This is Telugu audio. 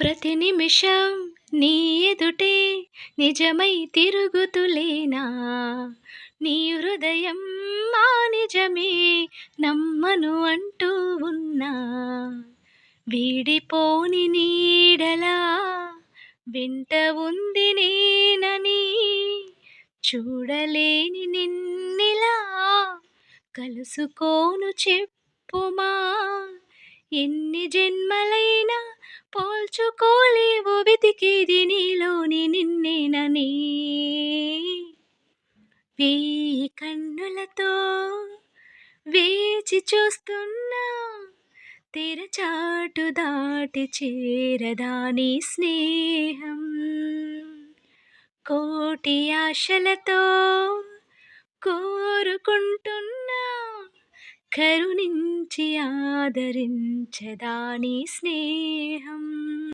ప్రతి నిమిషం నీ ఎదుటే నిజమై తిరుగుతులేనా? నీ హృదయం మా నిజమే నమ్మను అంటూ ఉన్నా? వీడిపోని నీడలా వెంట ఉంది నేనని చూడలేని నిన్నిలా కలుసుకోను చెప్పుమా? ఎన్ని జన్మలై పోల్చుకోలేవు వెతికేది నీలోని నిన్నేనని. వేయి కన్నులతో వేచి చూస్తున్నా తెరచాటు దాటి చేరదాని స్నేహం. కోటి ఆశలతో కరుణించి ఆదరించదాని స్నేహం?